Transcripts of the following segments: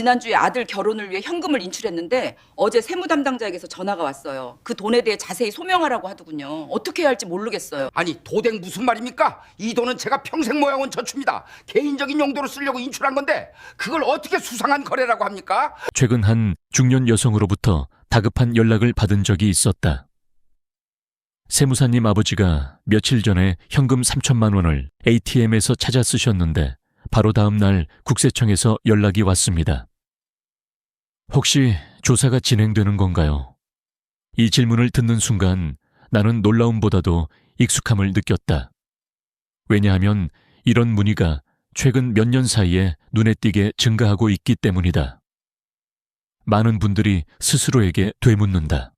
지난주에 아들 결혼을 위해 현금을 인출했는데 어제 세무 담당자에게서 전화가 왔어요. 그 돈에 대해 자세히 소명하라고 하더군요. 어떻게 해야 할지 모르겠어요. 아니 도댕 무슨 말입니까? 이 돈은 제가 평생 모아온 저축입니다. 개인적인 용도로 쓰려고 인출한 건데 그걸 어떻게 수상한 거래라고 합니까? 최근 한 중년 여성으로부터 다급한 연락을 받은 적이 있었다. 세무사님 아버지가 며칠 전에 현금 3천만 원을 ATM에서 찾아 쓰셨는데 바로 다음 날 국세청에서 연락이 왔습니다. 혹시 조사가 진행되는 건가요? 이 질문을 듣는 순간 나는 놀라움보다도 익숙함을 느꼈다. 왜냐하면 이런 문의가 최근 몇 년 사이에 눈에 띄게 증가하고 있기 때문이다. 많은 분들이 스스로에게 되묻는다.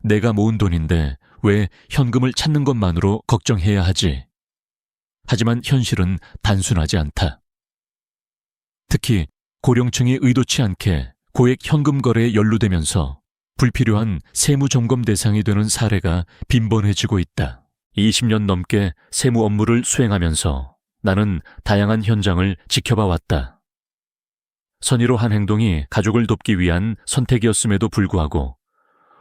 내가 모은 돈인데 왜 현금을 찾는 것만으로 걱정해야 하지? 하지만 현실은 단순하지 않다. 특히 고령층이 의도치 않게 고액 현금 거래에 연루되면서 불필요한 세무 점검 대상이 되는 사례가 빈번해지고 있다. 20년 넘게 세무 업무를 수행하면서 나는 다양한 현장을 지켜봐 왔다. 선의로 한 행동이 가족을 돕기 위한 선택이었음에도 불구하고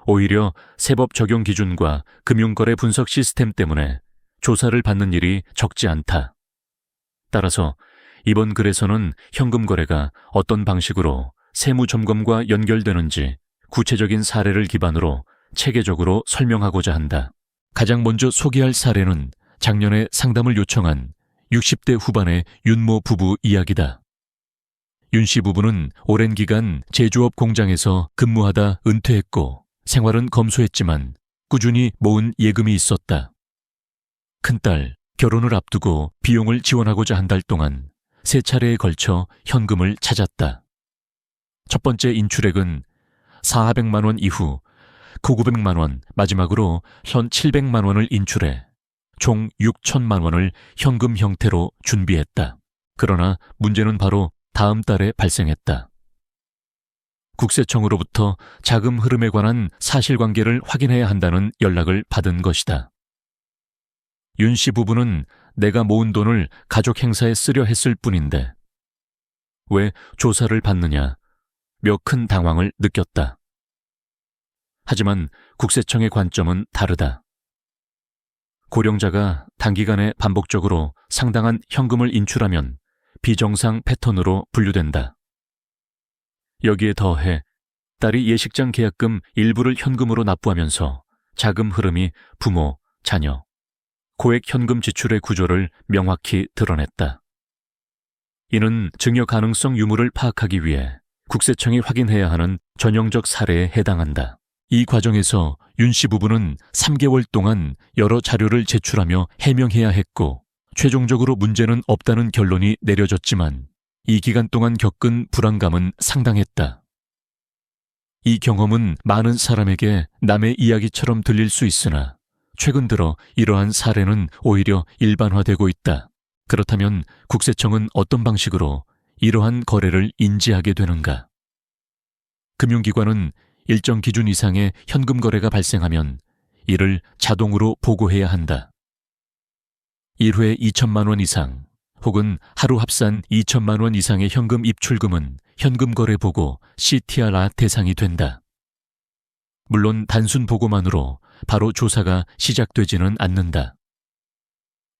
오히려 세법 적용 기준과 금융거래 분석 시스템 때문에 조사를 받는 일이 적지 않다. 따라서 이번 글에서는 현금 거래가 어떤 방식으로 세무 점검과 연결되는지 구체적인 사례를 기반으로 체계적으로 설명하고자 한다. 가장 먼저 소개할 사례는 작년에 상담을 요청한 60대 후반의 윤모 부부 이야기다. 윤 씨 부부는 오랜 기간 제조업 공장에서 근무하다 은퇴했고 생활은 검소했지만 꾸준히 모은 예금이 있었다. 큰딸 결혼을 앞두고 비용을 지원하고자 한 달 동안 세 차례에 걸쳐 현금을 찾았다. 첫 번째 인출액은 400만 원 이후 그 900만 원, 마지막으로 현 700만 원을 인출해 총 6천만 원을 현금 형태로 준비했다. 그러나 문제는 바로 다음 달에 발생했다. 국세청으로부터 자금 흐름에 관한 사실관계를 확인해야 한다는 연락을 받은 것이다. 윤 씨 부부는 내가 모은 돈을 가족 행사에 쓰려 했을 뿐인데 왜 조사를 받느냐 며큰 당황을 느꼈다. 하지만 국세청의 관점은 다르다. 고령자가 단기간에 반복적으로 상당한 현금을 인출하면 비정상 패턴으로 분류된다. 여기에 더해 딸이 예식장 계약금 일부를 현금으로 납부하면서 자금 흐름이 부모, 자녀, 고액 현금 지출의 구조를 명확히 드러냈다. 이는 증여 가능성 유무를 파악하기 위해 국세청이 확인해야 하는 전형적 사례에 해당한다. 이 과정에서 윤 씨 부부는 3개월 동안 여러 자료를 제출하며 해명해야 했고, 최종적으로 문제는 없다는 결론이 내려졌지만, 이 기간 동안 겪은 불안감은 상당했다. 이 경험은 많은 사람에게 남의 이야기처럼 들릴 수 있으나, 최근 들어 이러한 사례는 오히려 일반화되고 있다. 그렇다면 국세청은 어떤 방식으로 이러한 거래를 인지하게 되는가? 금융기관은 일정 기준 이상의 현금 거래가 발생하면 이를 자동으로 보고해야 한다. 1회 2천만 원 이상 혹은 하루 합산 2천만 원 이상의 현금 입출금은 현금 거래 보고 CTRA 대상이 된다. 물론 단순 보고만으로 바로 조사가 시작되지는 않는다.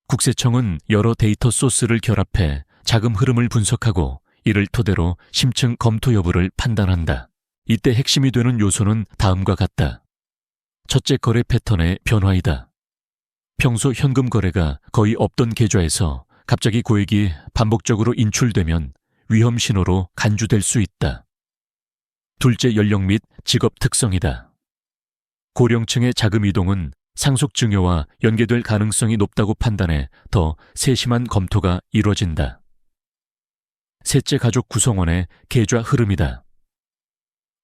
국세청은 여러 데이터 소스를 결합해 자금 흐름을 분석하고 이를 토대로 심층 검토 여부를 판단한다. 이때 핵심이 되는 요소는 다음과 같다. 첫째 거래 패턴의 변화이다. 평소 현금 거래가 거의 없던 계좌에서 갑자기 고액이 반복적으로 인출되면 위험 신호로 간주될 수 있다. 둘째 연령 및 직업 특성이다. 고령층의 자금 이동은 상속 증여와 연계될 가능성이 높다고 판단해 더 세심한 검토가 이루어진다. 셋째 가족 구성원의 계좌 흐름이다.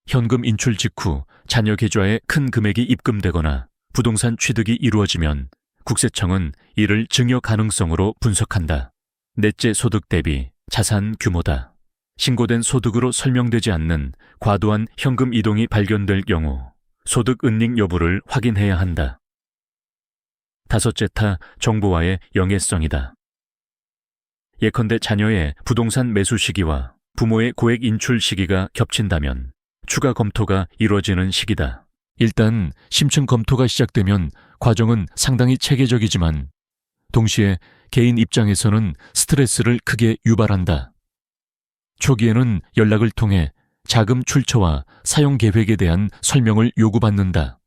현금 인출 직후 자녀 계좌에 큰 금액이 입금되거나 부동산 취득이 이루어지면 국세청은 이를 증여 가능성으로 분석한다. 넷째 소득 대비 자산 규모다. 신고된 소득으로 설명되지 않는 과도한 현금 이동이 발견될 경우 소득 은닉 여부를 확인해야 한다. 다섯째 타 정보와의 영해성이다. 예컨대 자녀의 부동산 매수 시기와 부모의 고액 인출 시기가 겹친다면 추가 검토가 이루어지는 시기다. 일단 심층 검토가 시작되면 과정은 상당히 체계적이지만 동시에 개인 입장에서는 스트레스를 크게 유발한다. 초기에는 연락을 통해 자금 출처와 사용 계획에 대한 설명을 요구받는다.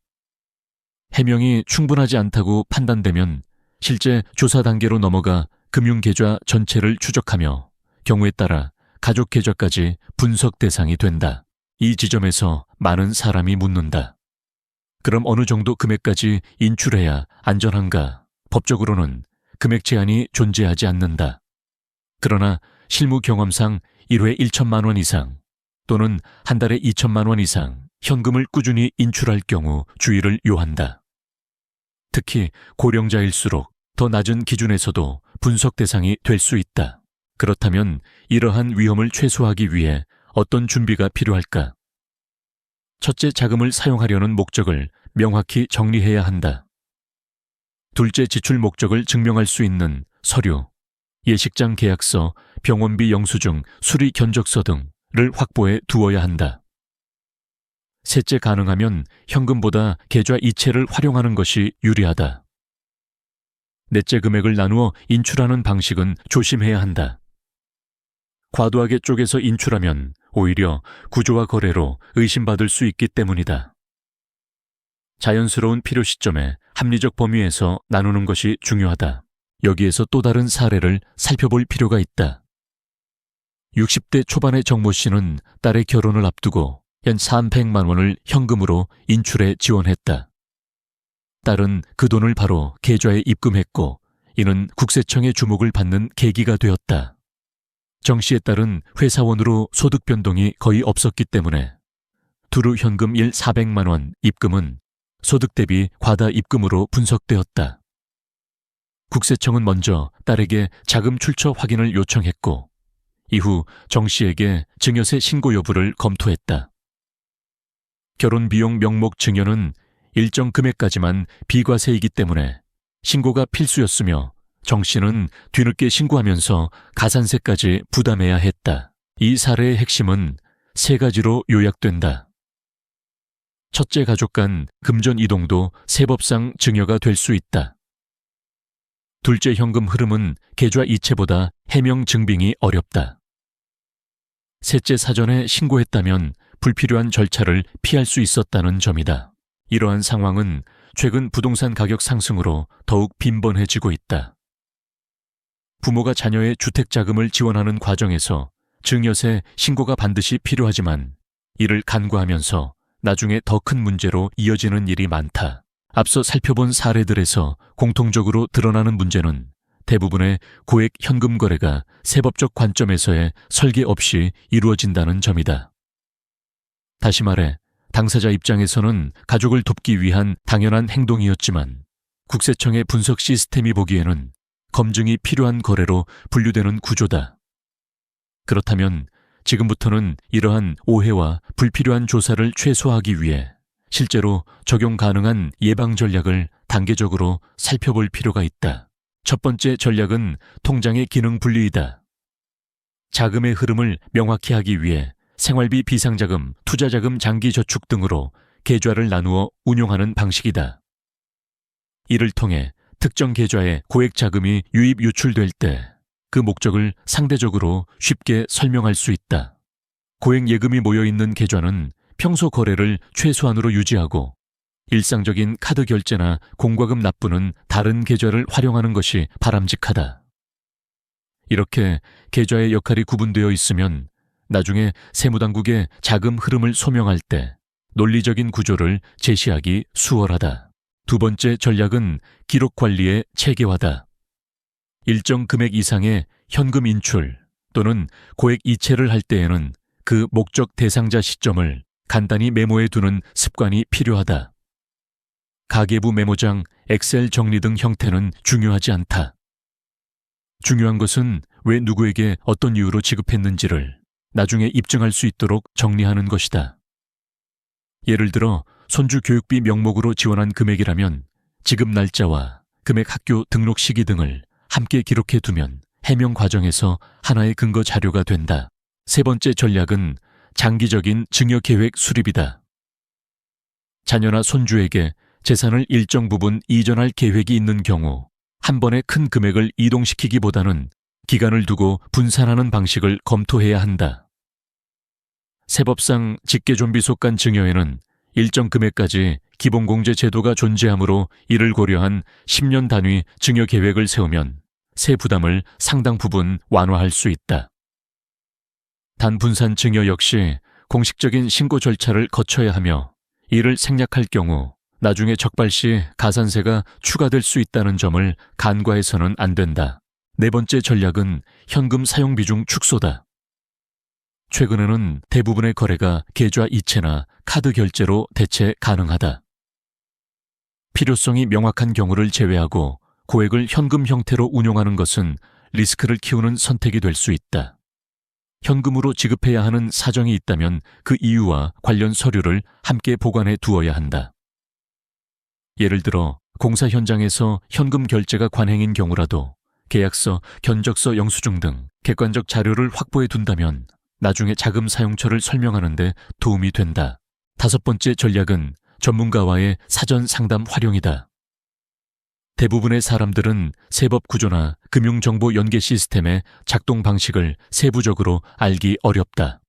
해명이 충분하지 않다고 판단되면 실제 조사 단계로 넘어가 금융계좌 전체를 추적하며 경우에 따라 가족 계좌까지 분석 대상이 된다. 이 지점에서 많은 사람이 묻는다. 그럼 어느 정도 금액까지 인출해야 안전한가? 법적으로는 금액 제한이 존재하지 않는다. 그러나 실무 경험상 1회 1천만 원 이상 또는 한 달에 2천만 원 이상 현금을 꾸준히 인출할 경우 주의를 요한다. 특히 고령자일수록 더 낮은 기준에서도 분석 대상이 될 수 있다. 그렇다면 이러한 위험을 최소화하기 위해 어떤 준비가 필요할까? 첫째, 자금을 사용하려는 목적을 명확히 정리해야 한다. 둘째, 지출 목적을 증명할 수 있는 서류, 예식장 계약서, 병원비 영수증, 수리 견적서 등을 확보해 두어야 한다. 셋째, 가능하면 현금보다 계좌 이체를 활용하는 것이 유리하다. 넷째, 금액을 나누어 인출하는 방식은 조심해야 한다. 과도하게 쪼개서 인출하면 오히려 구조화 거래로 의심받을 수 있기 때문이다. 자연스러운 필요 시점에 합리적 범위에서 나누는 것이 중요하다. 여기에서 또 다른 사례를 살펴볼 필요가 있다. 60대 초반의 정모 씨는 딸의 결혼을 앞두고 연 300만 원을 현금으로 인출해 지원했다. 딸은 그 돈을 바로 계좌에 입금했고 이는 국세청의 주목을 받는 계기가 되었다. 정 씨의 딸은 회사원으로 소득 변동이 거의 없었기 때문에 두루 현금 1 400만 원 입금은 소득 대비 과다 입금으로 분석되었다. 국세청은 먼저 딸에게 자금 출처 확인을 요청했고 이후 정 씨에게 증여세 신고 여부를 검토했다. 결혼 비용 명목 증여는 일정 금액까지만 비과세이기 때문에 신고가 필수였으며 정 씨는 뒤늦게 신고하면서 가산세까지 부담해야 했다. 이 사례의 핵심은 세 가지로 요약된다. 첫째 가족 간 금전 이동도 세법상 증여가 될 수 있다. 둘째 현금 흐름은 계좌 이체보다 해명 증빙이 어렵다. 셋째 사전에 신고했다면 불필요한 절차를 피할 수 있었다는 점이다. 이러한 상황은 최근 부동산 가격 상승으로 더욱 빈번해지고 있다. 부모가 자녀의 주택 자금을 지원하는 과정에서 증여세 신고가 반드시 필요하지만 이를 간과하면서 나중에 더 큰 문제로 이어지는 일이 많다. 앞서 살펴본 사례들에서 공통적으로 드러나는 문제는 대부분의 고액 현금 거래가 세법적 관점에서의 설계 없이 이루어진다는 점이다. 다시 말해, 당사자 입장에서는 가족을 돕기 위한 당연한 행동이었지만 국세청의 분석 시스템이 보기에는 검증이 필요한 거래로 분류되는 구조다. 그렇다면 지금부터는 이러한 오해와 불필요한 조사를 최소화하기 위해 실제로 적용 가능한 예방 전략을 단계적으로 살펴볼 필요가 있다. 첫 번째 전략은 통장의 기능 분리이다. 자금의 흐름을 명확히 하기 위해 생활비 비상자금, 투자자금 장기 저축 등으로 계좌를 나누어 운용하는 방식이다. 이를 통해 특정 계좌에 고액 자금이 유입 유출될 때 그 목적을 상대적으로 쉽게 설명할 수 있다. 고액 예금이 모여 있는 계좌는 평소 거래를 최소한으로 유지하고 일상적인 카드 결제나 공과금 납부는 다른 계좌를 활용하는 것이 바람직하다. 이렇게 계좌의 역할이 구분되어 있으면 나중에 세무당국의 자금 흐름을 소명할 때 논리적인 구조를 제시하기 수월하다. 두 번째 전략은 기록 관리의 체계화다. 일정 금액 이상의 현금 인출 또는 고액 이체를 할 때에는 그 목적 대상자 시점을 간단히 메모해 두는 습관이 필요하다. 가계부 메모장, 엑셀 정리 등 형태는 중요하지 않다. 중요한 것은 왜 누구에게 어떤 이유로 지급했는지를 나중에 입증할 수 있도록 정리하는 것이다. 예를 들어 손주 교육비 명목으로 지원한 금액이라면 지급 날짜와 금액 학교 등록 시기 등을 함께 기록해 두면 해명 과정에서 하나의 근거 자료가 된다. 세 번째 전략은 장기적인 증여 계획 수립이다. 자녀나 손주에게 재산을 일정 부분 이전할 계획이 있는 경우 한 번에 큰 금액을 이동시키기보다는 기간을 두고 분산하는 방식을 검토해야 한다. 세법상 직계존비 속간 증여에는 일정 금액까지 기본공제 제도가 존재하므로 이를 고려한 10년 단위 증여 계획을 세우면 세 부담을 상당 부분 완화할 수 있다. 단 분산 증여 역시 공식적인 신고 절차를 거쳐야 하며 이를 생략할 경우 나중에 적발 시 가산세가 추가될 수 있다는 점을 간과해서는 안 된다. 네 번째 전략은 현금 사용 비중 축소다. 최근에는 대부분의 거래가 계좌 이체나 카드 결제로 대체 가능하다. 필요성이 명확한 경우를 제외하고 고액을 현금 형태로 운용하는 것은 리스크를 키우는 선택이 될 수 있다. 현금으로 지급해야 하는 사정이 있다면 그 이유와 관련 서류를 함께 보관해 두어야 한다. 예를 들어 공사 현장에서 현금 결제가 관행인 경우라도 계약서, 견적서 영수증 등 객관적 자료를 확보해 둔다면 나중에 자금 사용처를 설명하는데 도움이 된다. 다섯 번째 전략은 전문가와의 사전 상담 활용이다. 대부분의 사람들은 세법 구조나 금융정보 연계 시스템의 작동 방식을 세부적으로 알기 어렵다.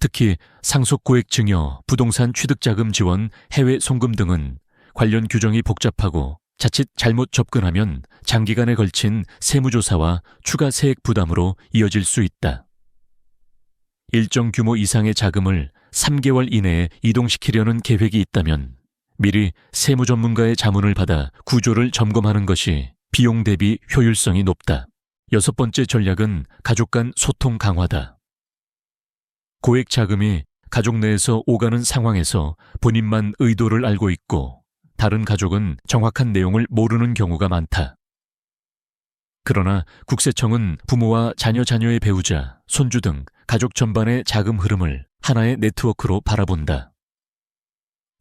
특히 상속 고액 증여, 부동산 취득자금 지원, 해외 송금 등은 관련 규정이 복잡하고 자칫 잘못 접근하면 장기간에 걸친 세무조사와 추가 세액 부담으로 이어질 수 있다. 일정 규모 이상의 자금을 3개월 이내에 이동시키려는 계획이 있다면 미리 세무 전문가의 자문을 받아 구조를 점검하는 것이 비용 대비 효율성이 높다. 여섯 번째 전략은 가족 간 소통 강화다. 고액 자금이 가족 내에서 오가는 상황에서 본인만 의도를 알고 있고 다른 가족은 정확한 내용을 모르는 경우가 많다. 그러나 국세청은 부모와 자녀 자녀의 배우자, 손주 등 가족 전반의 자금 흐름을 하나의 네트워크로 바라본다.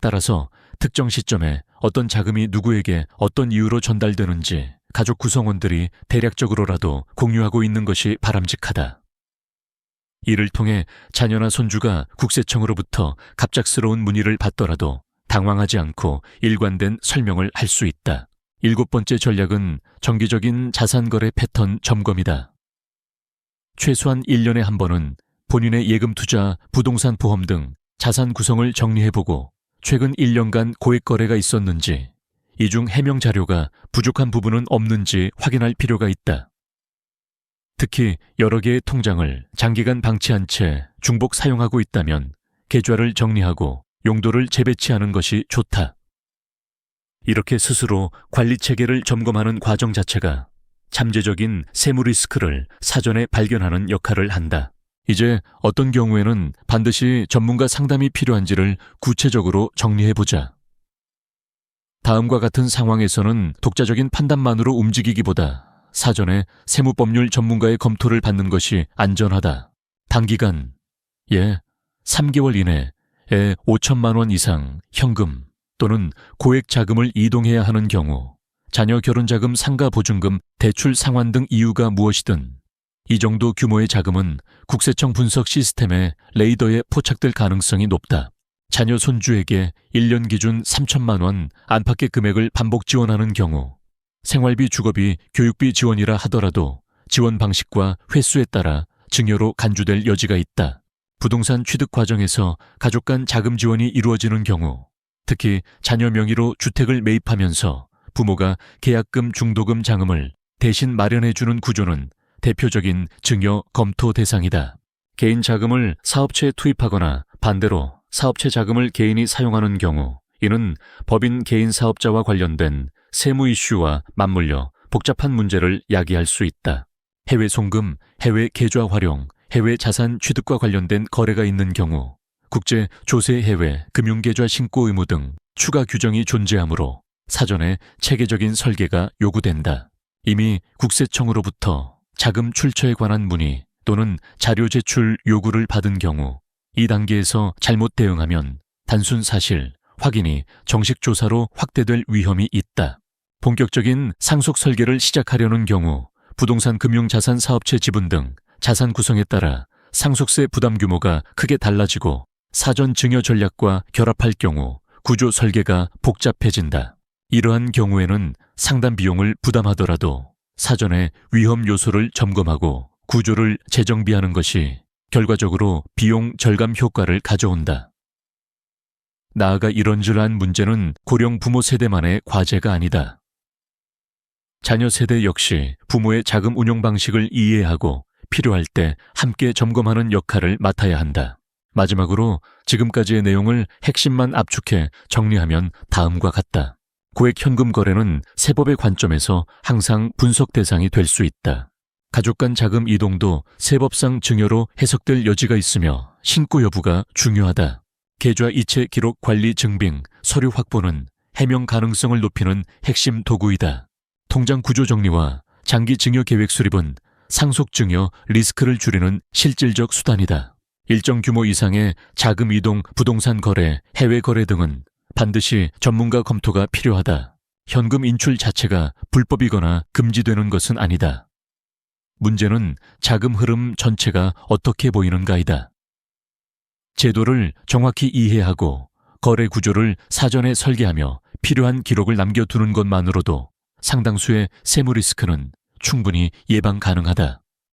따라서 특정 시점에 어떤 자금이 누구에게 어떤 이유로 전달되는지 가족 구성원들이 대략적으로라도 공유하고 있는 것이 바람직하다. 이를 통해 자녀나 손주가 국세청으로부터 갑작스러운 문의를 받더라도 당황하지 않고 일관된 설명을 할 수 있다. 일곱 번째 전략은 정기적인 자산거래 패턴 점검이다. 최소한 1년에 한 번은 본인의 예금 투자, 부동산 보험 등 자산 구성을 정리해보고 최근 1년간 고액 거래가 있었는지, 이 중 해명 자료가 부족한 부분은 없는지 확인할 필요가 있다. 특히 여러 개의 통장을 장기간 방치한 채 중복 사용하고 있다면 계좌를 정리하고 용도를 재배치하는 것이 좋다. 이렇게 스스로 관리 체계를 점검하는 과정 자체가 잠재적인 세무 리스크를 사전에 발견하는 역할을 한다. 이제 어떤 경우에는 반드시 전문가 상담이 필요한지를 구체적으로 정리해보자. 다음과 같은 상황에서는 독자적인 판단만으로 움직이기보다 사전에 세무법률 전문가의 검토를 받는 것이 안전하다. 단기간, 예, 3개월 이내에 5천만 원 이상 현금 또는 고액 자금을 이동해야 하는 경우 자녀 결혼 자금 상가 보증금 대출 상환 등 이유가 무엇이든 이 정도 규모의 자금은 국세청 분석 시스템에 레이더에 포착될 가능성이 높다. 자녀 손주에게 1년 기준 3천만 원 안팎의 금액을 반복 지원하는 경우 생활비, 주거비, 교육비 지원이라 하더라도 지원 방식과 횟수에 따라 증여로 간주될 여지가 있다. 부동산 취득 과정에서 가족 간 자금 지원이 이루어지는 경우 특히 자녀 명의로 주택을 매입하면서 부모가 계약금, 중도금, 장음을 대신 마련해주는 구조는 대표적인 증여 검토 대상이다. 개인 자금을 사업체에 투입하거나 반대로 사업체 자금을 개인이 사용하는 경우 이는 법인 개인 사업자와 관련된 세무 이슈와 맞물려 복잡한 문제를 야기할 수 있다. 해외 송금, 해외 계좌 활용, 해외 자산 취득과 관련된 거래가 있는 경우 국제 조세 해외 금융계좌 신고 의무 등 추가 규정이 존재하므로 사전에 체계적인 설계가 요구된다. 이미 국세청으로부터 자금 출처에 관한 문의 또는 자료 제출 요구를 받은 경우 이 단계에서 잘못 대응하면 단순 사실, 확인이 정식 조사로 확대될 위험이 있다. 본격적인 상속 설계를 시작하려는 경우 부동산 금융 자산 사업체 지분 등 자산 구성에 따라 상속세 부담 규모가 크게 달라지고 사전 증여 전략과 결합할 경우 구조 설계가 복잡해진다. 이러한 경우에는 상담 비용을 부담하더라도 사전에 위험 요소를 점검하고 구조를 재정비하는 것이 결과적으로 비용 절감 효과를 가져온다. 나아가 이런저런 문제는 고령 부모 세대만의 과제가 아니다. 자녀 세대 역시 부모의 자금 운용 방식을 이해하고 필요할 때 함께 점검하는 역할을 맡아야 한다. 마지막으로 지금까지의 내용을 핵심만 압축해 정리하면 다음과 같다. 고액 현금 거래는 세법의 관점에서 항상 분석 대상이 될 수 있다. 가족 간 자금 이동도 세법상 증여로 해석될 여지가 있으며 신고 여부가 중요하다. 계좌 이체 기록 관리 증빙, 서류 확보는 해명 가능성을 높이는 핵심 도구이다. 통장 구조 정리와 장기 증여 계획 수립은 상속 증여 리스크를 줄이는 실질적 수단이다. 일정 규모 이상의 자금 이동, 부동산 거래, 해외 거래 등은 반드시 전문가 검토가 필요하다. 현금 인출 자체가 불법이거나 금지되는 것은 아니다. 문제는 자금 흐름 전체가 어떻게 보이는가이다. 제도를 정확히 이해하고 거래 구조를 사전에 설계하며 필요한 기록을 남겨두는 것만으로도 상당수의 세무 리스크는 충분히 예방 가능하다.